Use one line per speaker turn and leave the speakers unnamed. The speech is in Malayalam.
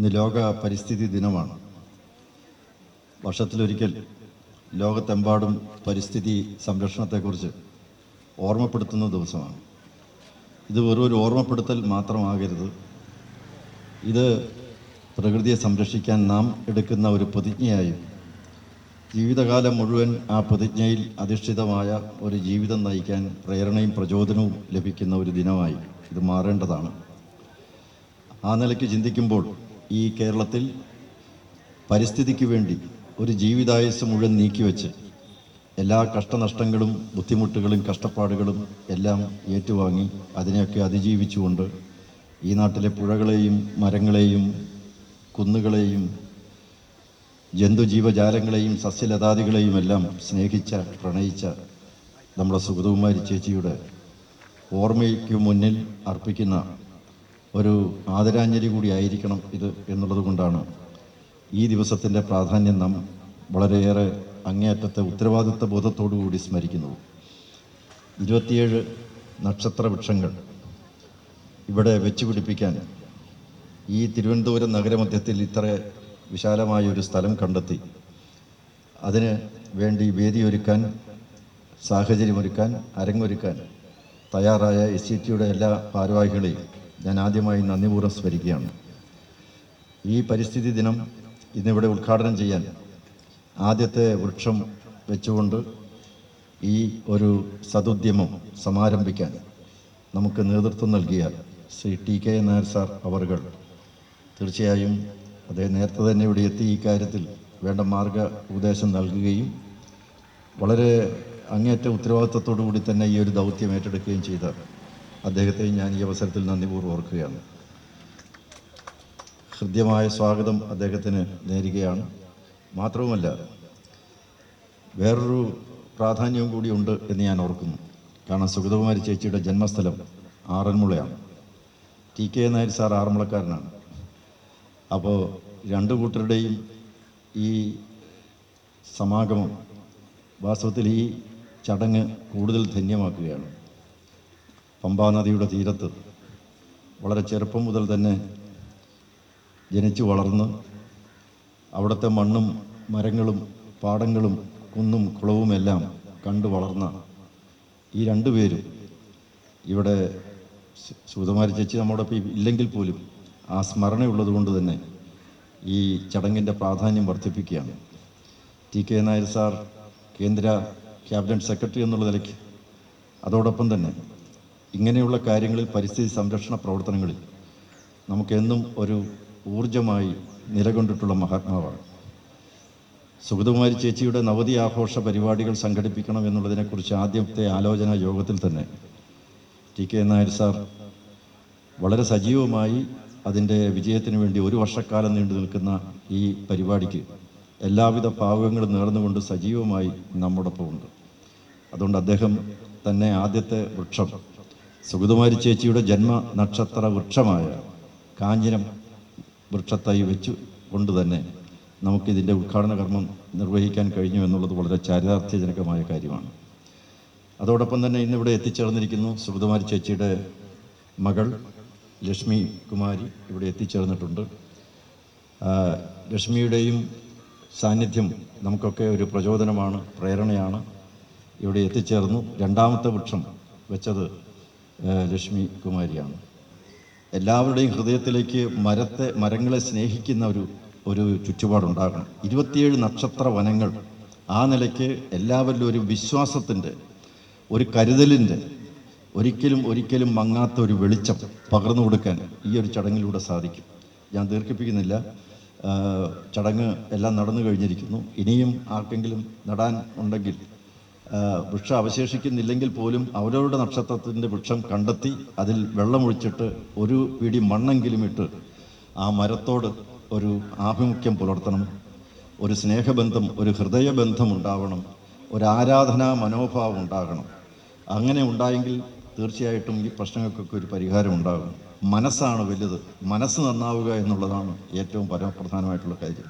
ഇന്ന് ലോക പരിസ്ഥിതി ദിനമാണ്. വർഷത്തിലൊരിക്കൽ ലോകത്തെമ്പാടും പരിസ്ഥിതി സംരക്ഷണത്തെക്കുറിച്ച് ഓർമ്മപ്പെടുത്തുന്ന ദിവസമാണ്. ഇത് വെറും ഒരു ഓർമ്മപ്പെടുത്തൽ മാത്രമാകരുത്. ഇത് പ്രകൃതിയെ സംരക്ഷിക്കാൻ നാം എടുക്കുന്ന ഒരു പ്രതിജ്ഞയായും ജീവിതകാലം മുഴുവൻ ആ പ്രതിജ്ഞയിൽ അധിഷ്ഠിതമായ ഒരു ജീവിതം നയിക്കാൻ പ്രേരണയും പ്രചോദനവും ലഭിക്കുന്ന ഒരു ദിനമായി ഇത് മാറേണ്ടതാണ്. ആ നിലയ്ക്ക് ചിന്തിക്കുമ്പോൾ ഈ കേരളത്തിൽ പരിസ്ഥിതിക്ക് വേണ്ടി ഒരു ജീവിതായുസ് മുഴുവൻ നീക്കിവെച്ച് എല്ലാ കഷ്ടനഷ്ടങ്ങളും ബുദ്ധിമുട്ടുകളും കഷ്ടപ്പാടുകളും എല്ലാം ഏറ്റുവാങ്ങി അതിനെയൊക്കെ അതിജീവിച്ചുകൊണ്ട് ഈ നാട്ടിലെ പുഴകളെയും മരങ്ങളെയും കുന്നുകളെയും ജന്തുജീവജാലങ്ങളെയും സസ്യലതാദികളെയും എല്ലാം സ്നേഹിച്ച പ്രണയിച്ച നമ്മുടെ സുഗതകുമാരി ചേച്ചിയുടെ ഓർമ്മയ്ക്ക് മുന്നിൽ അർപ്പിക്കുന്ന ഒരു ആദരാഞ്ജലി കൂടി ആയിരിക്കണം ഇത് എന്നുള്ളത് കൊണ്ടാണ് ഈ ദിവസത്തിന്റെ പ്രാധാന്യം നാം വളരെയേറെ അങ്ങേയറ്റത്തെ ഉത്തരവാദിത്വ ബോധത്തോടു കൂടി സ്മരിക്കുന്നത്. ഇരുപത്തിയേഴ് നക്ഷത്ര വൃക്ഷങ്ങൾ ഇവിടെ വെച്ചുപിടിപ്പിക്കാൻ ഈ തിരുവനന്തപുരം നഗരമധ്യത്തിൽ ഇത്ര വിശാലമായ ഒരു സ്ഥലം കണ്ടെത്തി. അതിന് വേണ്ടി വേദിയൊരുക്കാൻ സാഹചര്യമൊരുക്കാൻ അരങ്ങൊരുക്കാൻ തയ്യാറായ എസ് സി ടിയുടെ എല്ലാ ഭാരവാഹികളെയും ഞാൻ ആദ്യമായി നന്ദിപൂർവം സ്മരിക്കുകയാണ് ഈ പരിസ്ഥിതി ദിനം ഇന്നിവിടെ ഉദ്ഘാടനം ചെയ്യാൻ ആദ്യത്തെ വൃക്ഷം വെച്ചുകൊണ്ട് ഈ ഒരു സതുദ്യമം സമാരംഭിക്കാൻ നമുക്ക് നേതൃത്വം നൽകിയ Shri T K Nair sir അവർകൾ തീർച്ചയായും അദ്ദേഹം നേരത്തെ തന്നെ ഇവിടെ എത്തി ഈ കാര്യത്തിൽ വേണ്ട മാർഗ ഉപദേശം നൽകുകയും വളരെ അങ്ങേറ്റ ഉത്തരവാദിത്വത്തോടു കൂടി തന്നെ ഈ ഒരു ദൗത്യം ഏറ്റെടുക്കുകയും ചെയ്ത അദ്ദേഹത്തെയും ഞാൻ ഈ അവസരത്തിൽ നന്ദിപൂർവം ഓർക്കുകയാണ്. ഹൃദ്യമായ സ്വാഗതം അദ്ദേഹത്തിന് നേരുകയാണ്. മാത്രവുമല്ല വേറൊരു പ്രാധാന്യവും കൂടി ഉണ്ട് എന്ന് ഞാൻ ഓർക്കുന്നു. കാരണം സുഗതകുമാരി ചേച്ചിയുടെ ജന്മസ്ഥലം ആറന്മുളയാണ്. ടി കെ നായർ സാർ ആറന്മുളക്കാരനാണ്. അപ്പോൾ രണ്ട് കൂട്ടരുടെയും ഈ സമാഗമം വാസ്തവത്തിൽ ഈ ചടങ്ങ് കൂടുതൽ ധന്യമാക്കുകയാണ്. പമ്പാ നദിയുടെ തീരത്ത് വളരെ ചെറുപ്പം മുതൽ തന്നെ ജനിച്ചു വളർന്ന് അവിടുത്തെ മണ്ണും മരങ്ങളും പാടങ്ങളും കുന്നും കുളവുമെല്ലാം കണ്ടു വളർന്ന ഈ രണ്ടുപേരും ഇവിടെ സു- ചേച്ചി ചേച്ചി നമ്മുടെ ഇല്ലെങ്കിൽ പോലും ആ സ്മരണയുള്ളത് കൊണ്ട് തന്നെ ഈ ചടങ്ങിന്റെ പ്രാധാന്യം വർദ്ധിപ്പിക്കുകയാണ്. ടി കെ നായർ സാർ കേന്ദ്ര ക്യാബിനറ്റ് സെക്രട്ടറി എന്നുള്ള നിലയ്ക്ക് അതോടൊപ്പം തന്നെ ഇങ്ങനെയുള്ള കാര്യങ്ങളിൽ പരിസ്ഥിതി സംരക്ഷണ പ്രവർത്തനങ്ങളിൽ നമുക്കെന്നും ഒരു ഊർജമായി നിലകൊണ്ടിട്ടുള്ള മഹാത്മാവാണ്. സുഗതകുമാരി ചേച്ചിയുടെ നവതി ആഘോഷ പരിപാടികൾ സംഘടിപ്പിക്കണം എന്നുള്ളതിനെക്കുറിച്ച് ആദ്യത്തെ ആലോചനാ യോഗത്തിൽ തന്നെ ടി കെ നായർ സാർ വളരെ സജീവമായി അതിന്റെ വിജയത്തിന് വേണ്ടി ഒരു വർഷക്കാലം നീണ്ടു നിൽക്കുന്ന ഈ പരിപാടിക്ക് എല്ലാവിധ ഭാവുകങ്ങളും നേർന്നുകൊണ്ട് സജീവമായി നമ്മോടൊപ്പമുണ്ട്. അതുകൊണ്ട് അദ്ദേഹം തന്നെ ആദ്യത്തെ വൃക്ഷം സുഗതകുമാരി ചേച്ചിയുടെ ജന്മ നക്ഷത്ര വൃക്ഷമായ കാഞ്ഞിരം വൃക്ഷത്തായി വെച്ചു കൊണ്ട് തന്നെ നമുക്കിതിന്റെ ഉദ്ഘാടന കർമ്മം നിർവഹിക്കാൻ കഴിഞ്ഞു എന്നുള്ളത് വളരെ ചാരിതാർത്ഥ്യജനകമായ കാര്യമാണ്. അതോടൊപ്പം തന്നെ ഇന്നിവിടെ എത്തിച്ചേർന്നിരിക്കുന്നു സുഗതകുമാരി ചേച്ചിയുടെ മകൾ ലക്ഷ്മി കുമാരി ഇവിടെ എത്തിച്ചേർന്നിട്ടുണ്ട്. ലക്ഷ്മിയുടെയും സാന്നിധ്യം നമുക്കൊക്കെ ഒരു പ്രചോദനമാണ് പ്രേരണയാണ്. ഇവിടെ എത്തിച്ചേർന്നു. രണ്ടാമത്തെ വൃക്ഷം വെച്ചത് ലക്ഷ്മി കുമാരിയാണ് എല്ലാവരുടെയും ഹൃദയത്തിലേക്ക് മരത്തെ മരങ്ങളെ സ്നേഹിക്കുന്ന ഒരു ഒരു ചുറ്റുപാടുണ്ടാകണം. ഇരുപത്തിയേഴ് നക്ഷത്ര വനങ്ങൾ ആ നിലയ്ക്ക് എല്ലാവരിലും ഒരു വിശ്വാസത്തിന്റെ ഒരു കരുതലിന്റെ ഒരിക്കലും ഒരിക്കലും മങ്ങാത്ത ഒരു വെളിച്ചം പകർന്നു കൊടുക്കാൻ ഈ ഒരു ചടങ്ങിലൂടെ സാധിക്കും. ഞാൻ ദീർഘിപ്പിക്കുന്നില്ല. ചടങ്ങ് എല്ലാം നടന്നു കഴിഞ്ഞിരിക്കുന്നു. ഇനിയും ആർക്കെങ്കിലും നടാൻ ഉണ്ടെങ്കിൽ വൃക്ഷം അവശേഷിക്കുന്നില്ലെങ്കിൽ പോലും അവരവരുടെ നക്ഷത്രത്തിന്റെ വൃക്ഷം കണ്ടെത്തി അതിൽ വെള്ളമൊഴിച്ചിട്ട് ഒരു പിടി മണ്ണെങ്കിലും ഇട്ട് ആ മരത്തോട് ഒരു ആഭിമുഖ്യം പുലർത്തണം. ഒരു സ്നേഹബന്ധം ഒരു ഹൃദയബന്ധം ഉണ്ടാവണം. ഒരു ആരാധനാ മനോഭാവം ഉണ്ടാകണം. അങ്ങനെ ഉണ്ടായെങ്കിൽ തീർച്ചയായിട്ടും ഈ പ്രശ്നങ്ങൾക്കൊക്കെ ഒരു പരിഹാരം ഉണ്ടാകും. മനസ്സാണ് വലുത്. മനസ്സ് നന്നാവുക എന്നുള്ളതാണ് ഏറ്റവും പരമപ്രധാനമായിട്ടുള്ള കാര്യം.